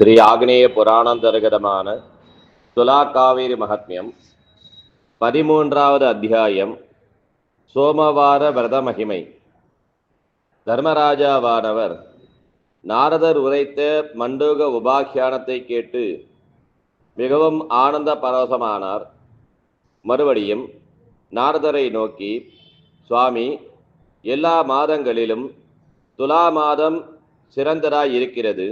ஸ்ரீ ஆக்னேய புராணாந்தர்கதமான துலா காவேரி மகாத்மியம் பதிமூன்றாவது அத்தியாயம் சோமவார விரத மகிமை தர்மராஜாவானவர் நாரதர் உரைத்த மண்டூக உபாக்கியானத்தை கேட்டு மிகவும் ஆனந்த பரவசமானார் மறுபடியும் நாரதரை நோக்கி சுவாமி எல்லா மாதங்களிலும் துலா மாதம் சிறந்ததாய் இருக்கிறது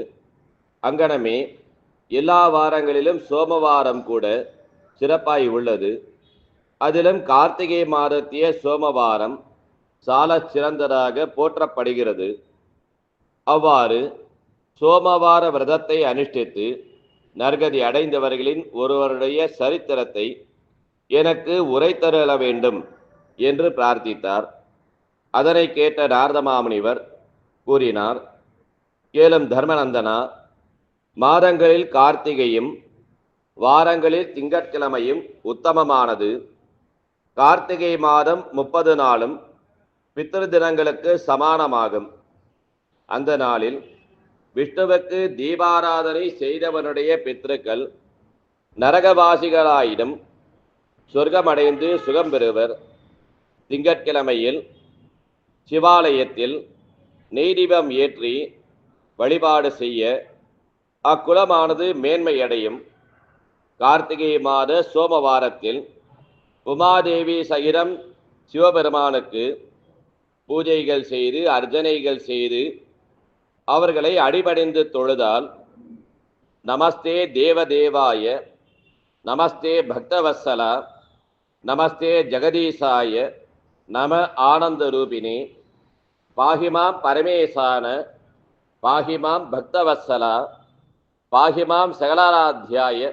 அங்கனமே எல்லா வாரங்களிலும் சோமவாரம் கூட சிறப்பாய் உள்ளது. அதிலும் கார்த்திகை மாதத்திய சோமவாரம் சால சிறந்ததாக போற்றப்படுகிறது. அவ்வாறு சோமவார விரதத்தை அனுஷ்டித்து நற்கதி அடைந்தவர்களின் ஒருவருடைய சரித்திரத்தை எனக்கு உரைத்தருள வேண்டும் என்று பிரார்த்தித்தார். அதனை கேட்ட நாரதமாமுனிவர் கூறினார் கேளும் தர்மநந்தனா மாதங்களில் கார்த்திகையும் வாரங்களில் திங்கட்கிழமையும் உத்தமமானது. கார்த்திகை மாதம் முப்பது நாளும் பித்திரு தினங்களுக்கு சமானமாகும். அந்த நாளில் விஷ்ணுவுக்கு தீபாராதனை செய்தவனுடைய பித்ருக்கள் நரகவாசிகளாயினும் சொர்க்கமடைந்து சுகம் பெறுவர். திங்கட்கிழமையில் சிவாலயத்தில் நெய்தீபம் ஏற்றி வழிபாடு செய்ய அக்குலமானது மேன்மையடையும். கார்த்திகை மாத சோமவாரத்தில் உமாதேவி சகிரம் சிவபெருமானுக்கு பூஜைகள் செய்து அர்ச்சனைகள் செய்து அவர்களை அடிபணிந்து தொழுதால் நமஸ்தே தேவதேவாய நமஸ்தே பக்தவத்சலா நமஸ்தே ஜெகதீசாய நம ஆனந்த ரூபிணி பாகிமாம் பரமேசான பாகிமாம் பக்தவத்சலா பாகிமாம் சகலாராத்தியாய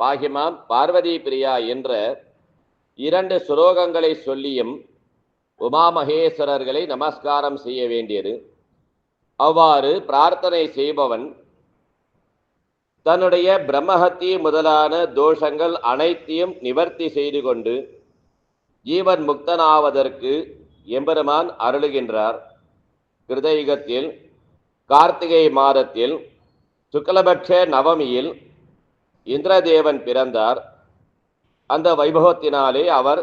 பாகிமாம் பார்வதி பிரியா என்ற இரண்டு சுலோகங்களை சொல்லியும் உமாமகேஸ்வரர்களை நமஸ்காரம் செய்ய வேண்டியது. அவ்வாறு பிரார்த்தனை செய்பவன் தன்னுடைய பிரம்மஹத்தி முதலான தோஷங்கள் அனைத்தையும் நிவர்த்தி செய்து கொண்டு ஜீவன் முக்தனாவதற்கு எம்பெருமான் அருளுகின்றார். கிருதயுகத்தில் கார்த்திகை மாதத்தில் சுக்லபட்ச நவமியில் இந்திரதேவன் பிறந்தார். அந்த வைபவத்தினாலே அவர்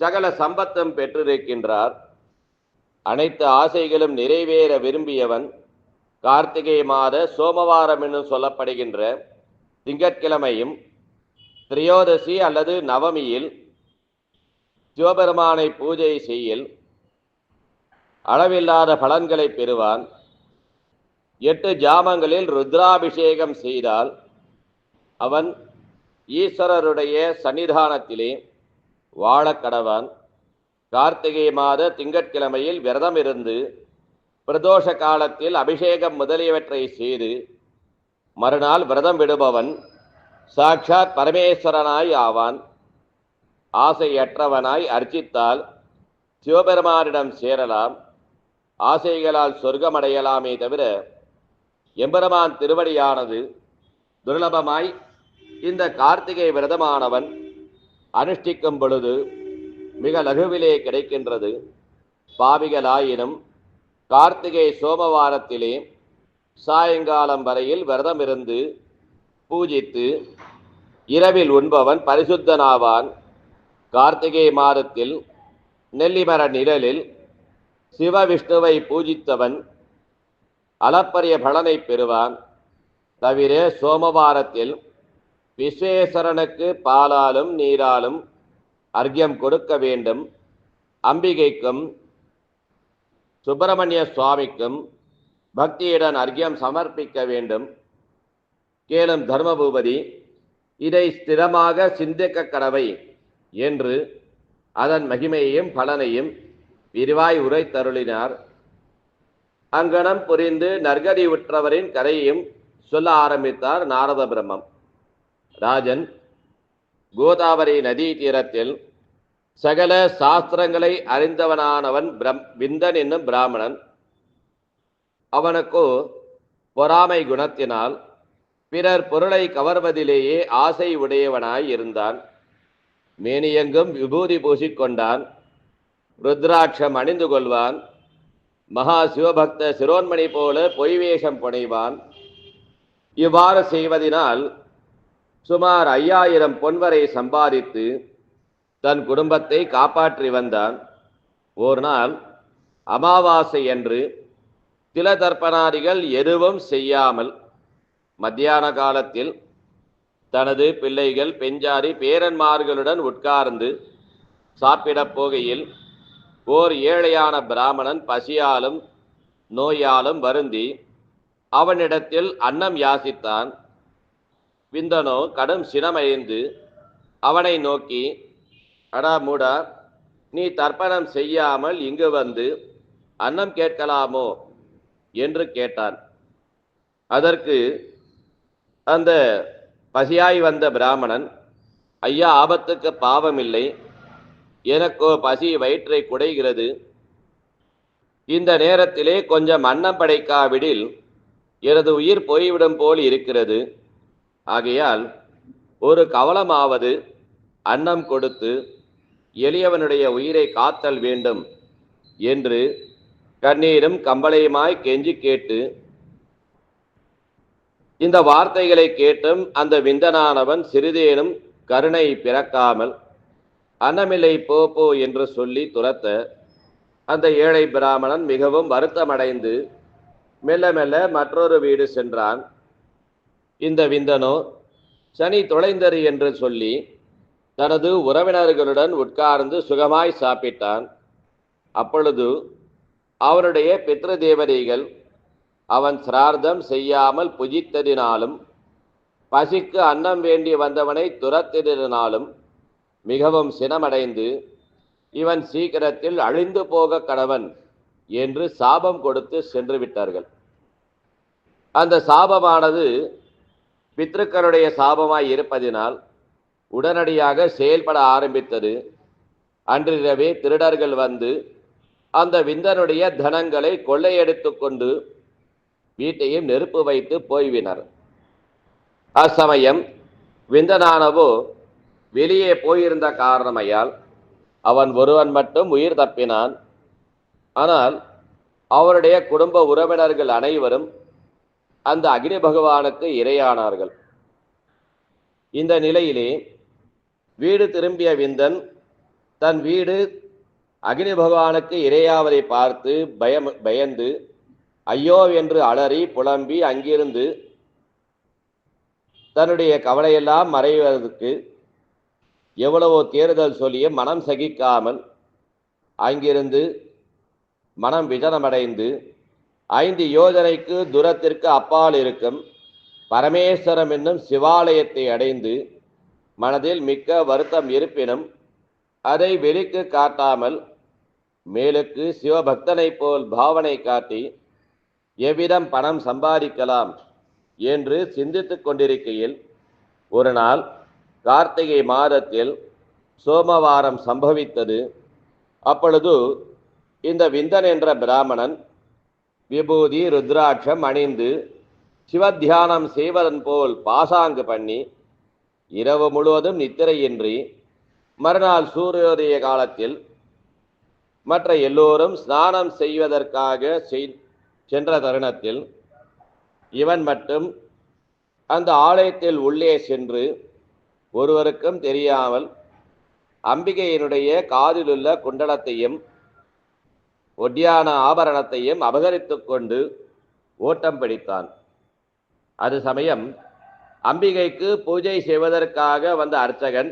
சகல சம்பத்தம் பெற்றிருக்கின்றார். அனைத்து ஆசைகளும் நிறைவேற விரும்பியவன் கார்த்திகை மாத சோமவாரம் என்று சொல்லப்படுகின்ற திங்கட்கிழமையும் திரையோதசி அல்லது நவமியில் சிவபெருமானை பூஜை செய்யில் அளவில்லாத பலன்களை பெறுவான். எட்டு ஜாமங்களில் ருத்ராபிஷேகம் செய்தால் அவன் ஈஸ்வரருடைய சன்னிதானத்திலே வாழக்கடவன். கார்த்திகை மாத திங்கட்கிழமையில் விரதம் இருந்து பிரதோஷ காலத்தில் அபிஷேகம் முதலியவற்றை செய்து மறுநாள் விரதம் விடுபவன் சாட்சாத் பரமேஸ்வரனாய் ஆவான். ஆசையற்றவனாய் அர்ச்சித்தால் சிவபெருமானிடம் சேரலாம். ஆசைகளால் சொர்க்கமடையலாமே தவிர எம்பெருமான் திருவடியானது துர்லபமாய் இந்த கார்த்திகை விரதமானவன் அனுஷ்டிக்கும் பொழுது மிக லகுவிலே கிடைக்கின்றது. பாவிகளாயினும் கார்த்திகை சோமவாரத்திலே சாயங்காலம் வரையில் விரதம் இருந்து பூஜித்து இரவில் உண்பவன் பரிசுத்தனாவான். கார்த்திகை மாதத்தில் நெல்லிமர நிழலில் சிவவிஷ்ணுவை பூஜித்தவன் அளப்பரிய பலனை பெறுவான். தவிர சோமவாரத்தில் விஸ்வேஸ்வரனுக்கு பாலாலும் நீராலும் அர்க்கியம் கொடுக்க வேண்டும். அம்பிகைக்கும் சுப்பிரமணிய சுவாமிக்கும் பக்தியுடன் அர்க்கியம் சமர்ப்பிக்க வேண்டும். கேளும் தர்மபூபதி இதை ஸ்திரமாக சிந்திக்க கடவை என்று அதன் மகிமையையும் பலனையும் விரிவாய் உரைத்தருளினார். அங்கனம் புரிந்து நற்கதி உற்றவரின் கதையையும் சொல்ல ஆரம்பித்தார் நாரத பிரம்மம் ராஜன் கோதாவரி நதி தீரத்தில் சகல சாஸ்திரங்களை அறிந்தவனானவன் பிரம் விந்தன் என்னும் பிராமணன். அவனுக்கு பொறாமை குணத்தினால் பிறர் பொருளை கவர்வதிலேயே ஆசை உடையவனாய் இருந்தான். மேனியெங்கும் விபூதி பூசிக்கொண்டான். ருத்ராட்சம் அணிந்து கொள்வான். மகா சிவபக்த சிரோன்மணி போல பொய் வேஷம் புனைவான் இவ்வாறு செய்வதினால் சுமார் ஐயாயிரம் பொன்வரை சம்பாதித்து தன் குடும்பத்தை காப்பாற்றி வந்தான். ஒரு நாள் அமாவாசை என்று திலதர்ப்பணாதிகள் எதுவும் செய்யாமல் மத்தியான காலத்தில் தனது பிள்ளைகள் பெஞ்சாரி பேரன்மார்களுடன் உட்கார்ந்து சாப்பிடப் போகையில் ஓர் ஏழையான பிராமணன் பசியாலும் நோயாலும் வருந்தி அவனிடத்தில் அன்னம் யாசித்தான். விந்தனோ கடும் சினமடைந்து அவனை நோக்கி அடா மூடா நீ தர்ப்பணம் செய்யாமல் இங்கு வந்து அன்னம் கேட்கலாமோ? என்று கேட்டான். அதற்கு அந்த பசியாய் வந்த பிராமணன் ஐயா ஆபத்துக்கு பாவமில்லை. எனக்கோ பசி வயிற்றை குடைகிறது. இந்த நேரத்திலே கொஞ்சம் அன்னம் படைக்காவிடில் எனது உயிர் போய்விடும் போல் இருக்கிறது. ஆகையால் ஒரு கவலமாவது அன்னம் கொடுத்து எளியவனுடைய உயிரை காத்தல் வேண்டும் என்று கண்ணீரும் கம்பளையுமாய் கெஞ்சி கேட்டு இந்த வார்த்தைகளை கேட்டும் அந்த விந்தனானவன் சிறிதேனும் கருணை பிறக்காமல் அன்னமில்லை போ போ என்று சொல்லி துரத்த அந்த ஏழை பிராமணன் மிகவும் வருத்தமடைந்து மெல்ல மெல்ல மற்றொரு வீடு சென்றான். இந்த விந்தனோ சனி தொலைந்தரு என்று சொல்லி தனது உறவினர்களுடன் உட்கார்ந்து சுகமாய் சாப்பிட்டான். அப்பொழுது அவனுடைய பித்ரு தேவதைகள் அவன் சிரார்த்தம் செய்யாமல் புஜித்ததினாலும் பசிக்கு அன்னம் வேண்டி வந்தவனை துரத்தினாலும் மிகவும் சினமடைந்து இவன் சீக்கிரத்தில் அழிந்து போக கடவன் என்று சாபம் கொடுத்து சென்று விட்டார்கள். அந்த சாபமானது பித்ருக்களுடைய சாபமாய் இருப்பதினால் உடனடியாக செயல்பட ஆரம்பித்தது. அன்றிரவே திருடர்கள் வந்து அந்த விந்தனுடைய தனங்களை கொள்ளையடித்து கொண்டு வீட்டையும் நெருப்பு வைத்து போய்வினர். அச்சமயம் விந்தனானவோ வெளியே போயிருந்த காரணமையால் அவன் ஒருவன் மட்டும் உயிர் தப்பினான். ஆனால் அவருடைய குடும்ப உறவினர்கள் அனைவரும் அந்த அக்னி பகவானுக்கு இரையானார்கள். இந்த நிலையிலே வீடு திரும்பிய விந்தன் தன் வீடு அக்னி பகவானுக்கு இரையாவதை பார்த்து பயம் பயந்து ஐயோ என்று அலறி புலம்பி அங்கிருந்து தன்னுடைய கவலையெல்லாம் மறைவதற்கு எவ்வளவோ தேர்தல் சொல்லிய மனம் சகிக்காமல் அங்கிருந்து மனம் விஜனமடைந்து ஐந்து யோஜனைக்கு தூரத்திற்கு அப்பால் இருக்கும் பரமேஸ்வரம் என்னும் சிவாலயத்தை அடைந்து மனதில் மிக்க வருத்தம் இருப்பினும் அதை வெளிக்கு காட்டாமல் மேலுக்கு சிவபக்தனைப் போல் பாவனை காட்டி எவ்விதம் பணம் சம்பாதிக்கலாம் என்று சிந்தித்து கொண்டிருக்கையில் ஒரு நாள் கார்த்திகை மாதத்தில் சோமவாரம் சம்பவித்தது. அப்பொழுது இந்த விந்தன் என்ற பிராமணன் விபூதி ருத்ராட்சம் அணிந்து சிவத்தியானம் செய்வதன் போல் பாசாங்கு பண்ணி இரவு முழுவதும் நித்திரையின்றி மறுநாள் சூரியோதய காலத்தில் மற்ற எல்லோரும் ஸ்நானம் செய்வதற்காக செய்- சென்ற தருணத்தில் இவன் மட்டும் அந்த ஆலயத்தில் உள்ளே சென்று ஒருவருக்கும் தெரியாமல் அம்பிகையினுடைய காதிலுள்ள குண்டலத்தையும் ஒட்டியான ஆபரணத்தையும் அபகரித்து கொண்டு ஓட்டம் பிடித்தான். அது சமயம் அம்பிகைக்கு பூஜை செய்வதற்காக வந்த அர்ச்சகன்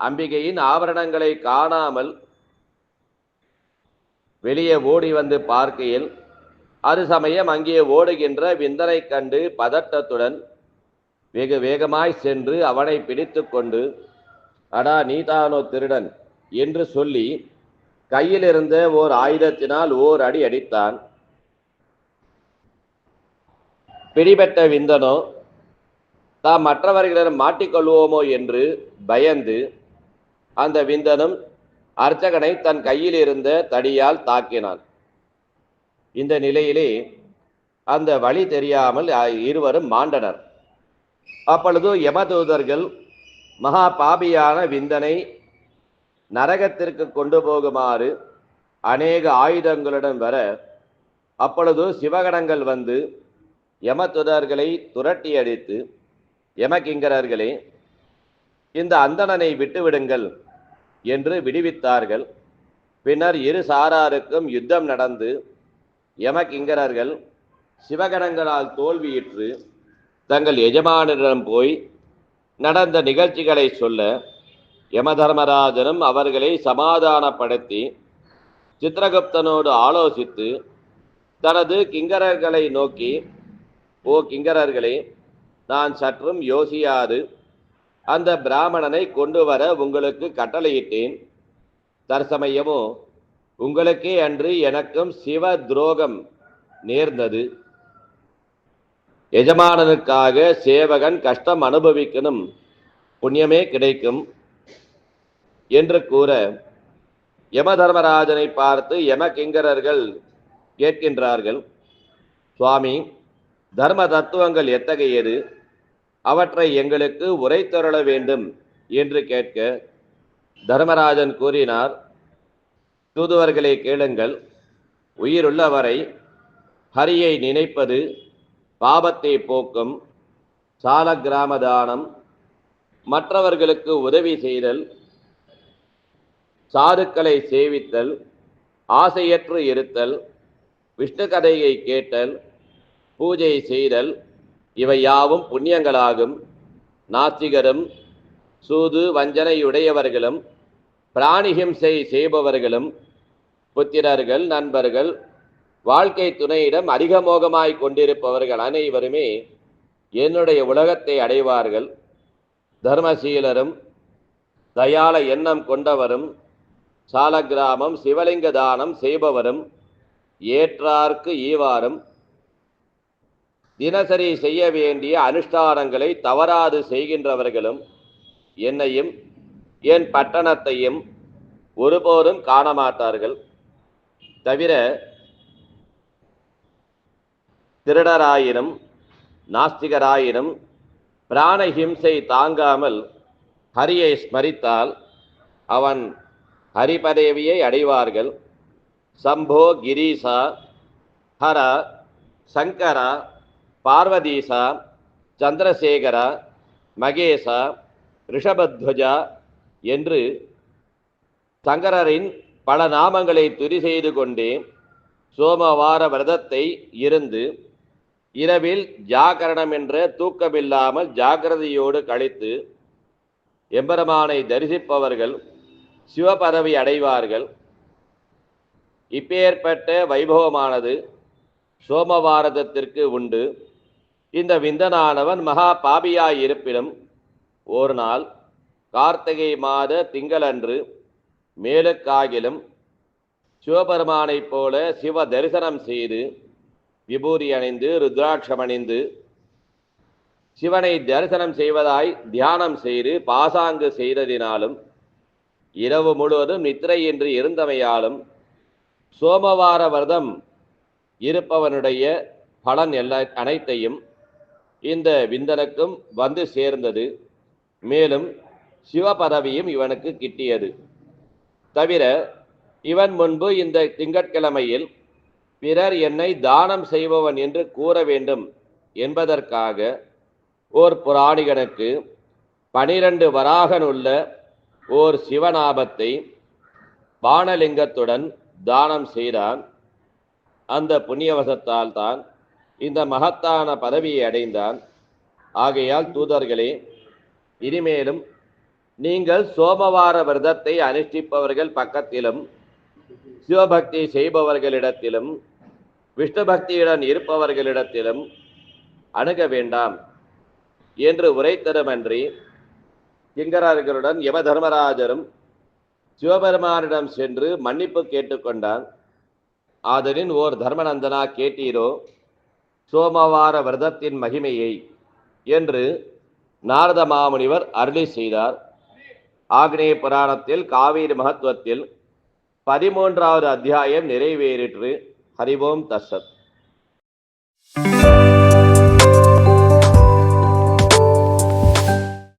அம்பிகையின் ஆபரணங்களை காணாமல் வெளியே ஓடி வந்து பார்க்கையில் அது சமயம் அங்கே ஓடுகின்ற விந்தனைக் கண்டு பதட்டத்துடன் வெகு வேகமாய் சென்று அவனை பிடித்து கொண்டு அடா நீதானோ திருடன் என்று சொல்லி கையிலிருந்த ஓர் ஆயுதத்தினால் ஓர் அடி அடித்தான். பிடிபட்ட விந்தனோ தாம் மற்றவர்களிடம் மாட்டிக்கொள்வோமோ என்று பயந்து அந்த விந்தனும் அர்ச்சகனை தன் கையில் இருந்த தடியால் தாக்கினான். இந்த நிலையிலே அந்த வழி தெரியாமல் இருவரும் மாண்டனர். அப்பொழுது யமதூதர்கள் மகா பாபியான விந்தனை நரகத்திற்கு கொண்டு போகுமாறு அநேக ஆயுதங்களுடன் வர அப்பொழுது சிவகணங்கள் வந்து யமதுதர்களை துரட்டி அடித்து யமகிங்கரர்களே இந்த அந்தணனை விட்டுவிடுங்கள் என்று விடுவித்தார்கள். பின்னர் இரு சாராருக்கும் யுத்தம் நடந்து யமகிங்கரர்கள் சிவகணங்களால் தோல்வியிற்று தங்கள் எஜமானரிடம் போய் நடந்த நிகழ்ச்சிகளை சொல்ல யமதர்மராஜனும் அவர்களை சமாதானப்படுத்தி சித்திரகுப்தனோடு ஆலோசித்து தனது கிங்கரர்களை நோக்கி ஓ கிங்கரர்களே நான் சற்றும் யோசியாது. அந்த பிராமணனை கொண்டு வர உங்களுக்கு கட்டளையிட்டேன். தற்சமயமோ உங்களுக்கே அன்று எனக்கும் சிவ துரோகம் நேர்ந்தது. எஜமானனுக்காக சேவகன் கஷ்டம் அனுபவிக்கணும். புண்ணியமே கிடைக்கும் என்று கூற யமதர்மராஜனை பார்த்து யமகிங்கரர்கள் கேட்கின்றார்கள். சுவாமி தர்ம தத்துவங்கள் எத்தகையது? அவற்றை எங்களுக்கு உரைத்தருள வேண்டும் என்று கேட்க தர்மராஜன் கூறினார். தூதுவர்களை கேளுங்கள். உயிருள்ளவரை ஹரியை நினைப்பது பாபத்தை போக்கும் சால கிராம தானம் மற்றவர்களுக்கு உதவி செய்தல் சாதுக்களை சேவித்தல் ஆசையற்று இருத்தல் விஷ்ணு கதையை கேட்டல் பூஜை செய்தல் இவை யாவும் புண்ணியங்களாகும். நாஸ்திகரும் சூது வஞ்சனையுடையவர்களும் பிராணிஹிம்சை செய்பவர்களும் புத்திரர்கள் நண்பர்கள் வாழ்க்கை துணையிடம் அதிகமோகமாய் கொண்டிருப்பவர்கள் அனைவருமே என்னுடைய உலகத்தை அடைவார்கள். தர்மசீலரும் தயால எண்ணம் கொண்டவரும் சாலக்கிராமம் சிவலிங்க தானம் செய்பவரும் ஏற்றார்க்கு ஈவாரும் தினசரி செய்ய வேண்டிய அனுஷ்டானங்களை தவறாது செய்கின்றவர்களும் என்னையும் என் பட்டணத்தையும் ஒருபோதும் காணமாட்டார்கள். தவிர திருடராயினும் நாஸ்திகராயினும் பிராணஹிம்சை தாங்காமல் ஹரியை ஸ்மரித்தால் அவன் ஹரிபதேவியை அடைவார்கள். சம்போ கிரீசா ஹர சங்கரா பார்வதீசா சந்திரசேகரா மகேசா ரிஷபத்வஜா என்று சங்கரரின் பல நாமங்களை துரி செய்து கொண்டே சோமவார விரதத்தை இருந்து இரவில் ஜாகரணம் என்ற தூக்கமில்லாமல் ஜாக்கிரதையோடு கழித்து எம்பெருமானை தரிசிப்பவர்கள் சிவபதவி அடைவார்கள். இப்பேற்பட்ட வைபவமானது சோமவாரதத்திற்கு உண்டு. இந்த விந்தனானவன் மகா பாபியாய் இருப்பினும் ஒரு நாள் கார்த்திகை மாத திங்களன்று மேலுக்காகிலும் சிவபெருமானைப் போல சிவ தரிசனம் செய்து விபூதி அணிந்து ருத்ராட்சம் அணிந்து சிவனை தரிசனம் செய்வதாய் தியானம் செய்து பாசாங்கு செய்ததினாலும் இரவு முழுவதும் நித்திரையின்றி இருந்தமையாலும் சோமவார விரதம் இருப்பவனுடைய பலன் எல்லா அனைத்தையும் இந்த விந்தனுக்கும் வந்து சேர்ந்தது. மேலும் சிவபதவியும் இவனுக்கு கிட்டியது. தவிர இவன் முன்பு இந்த திங்கட்கிழமையில் பிறர் என்னை தானம் செய்பவன் என்று கூற வேண்டும் என்பதற்காக ஓர் புராணிகனுக்கு பனிரெண்டு வராகனுள்ள ஓர் சிவநாபத்தை பானலிங்கத்துடன் தானம் செய்தான். அந்த புண்ணியவசத்தால் தான் இந்த மகத்தான பதவியை அடைந்தான். ஆகையால் தூதர்களே இனிமேலும் நீங்கள் சோமவார விரதத்தை அனுஷ்டிப்பவர்கள் பக்கத்திலும் சிவபக்தி செய்பவர்களிடத்திலும் விஷ்ணு பக்தியுடன் இருப்பவர்களிடத்திலும் அணுக வேண்டாம் என்று உரைத்ததுமன்றி கிங்கரர்களுடன் யம தர்மராஜரும் சிவபெருமானிடம் சென்று மன்னிப்பு கேட்டுக்கொண்டான் ஆதலின் ஓர் தர்மநந்தனா கேட்டீரோ? சோமவார விரதத்தின் மகிமையை என்று நாரத மாமுனிவர் அருளி செய்தார். ஆக்னேய புராணத்தில் காவேரி மகத்துவத்தில் பதிமூன்றாவது அத்தியாயம் நிறைவேறிற்று. ஹரிவோம் தசத்